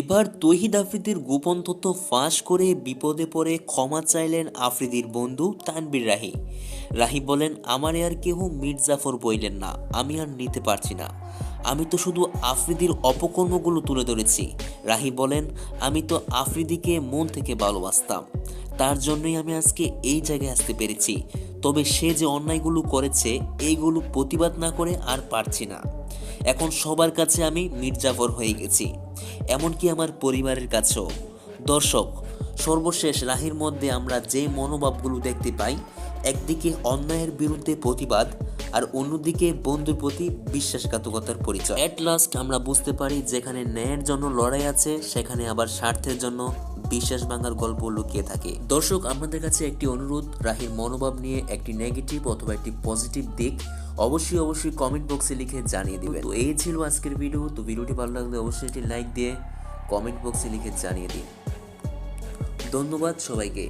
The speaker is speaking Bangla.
এবার তহিদ আফ্রিদির গোপন তথ্য ফাঁস করে বিপদে পড়ে ক্ষমা চাইলেন আফ্রিদির বন্ধু তানবীর রাহি। রাহি বলেন, আমার আর কেহ মির্জাফর বইলেন না, আমি আর নিতে পারছি না। আমি তো শুধু আফ্রিদির অপকর্মগুলো তুলে ধরেছি। রাহি বলেন, আমি তো আফ্রিদিকে মন থেকে ভালোবাসতাম। তার জন্যই আমি আজকে এই জায়গায় আসতে পেরেছি। তবে সে যে অন্যায়গুলো করেছে, এইগুলো প্রতিবাদ না করে আর পারছি না। এখন সবার কাছে আমি মির্জাফর হয়ে গেছি। এমনকি আমার পরিবারের কাছেও। দর্শক, সর্বশেষ রাহির মধ্যে আমরা যে মনোভাবগুলো দেখতে পাই, একদিকে অন্যায়ের বিরুদ্ধে প্রতিবাদ আর অন্যদিকে বন্ধুর প্রতি বিশ্বাসঘাতকতার পরিচয়। এট লাস্ট আমরা বুঝতে পারি যেখানে ন্যায়ের জন্য লড়াই আছে, সেখানে আবার স্বার্থের জন্য বিশ্বাস ভাঙার গল্প লুকিয়ে থাকে। দর্শক, আপনাদের কাছে একটি অনুরোধ, রাহির মনোভাব নিয়ে একটি নেগেটিভ অথবা একটি পজিটিভ দিক অবশ্যই অবশ্যই কমেন্ট বক্সে লিখে জানিয়ে দিবেন। তো এই ছিল আজকের ভিডিও তো ভিডিওটি ভালো লাগলে অবশ্যই একটি লাইক দিয়ে কমেন্ট বক্সে লিখে জানিয়ে দিন। ধন্যবাদ সবাইকে।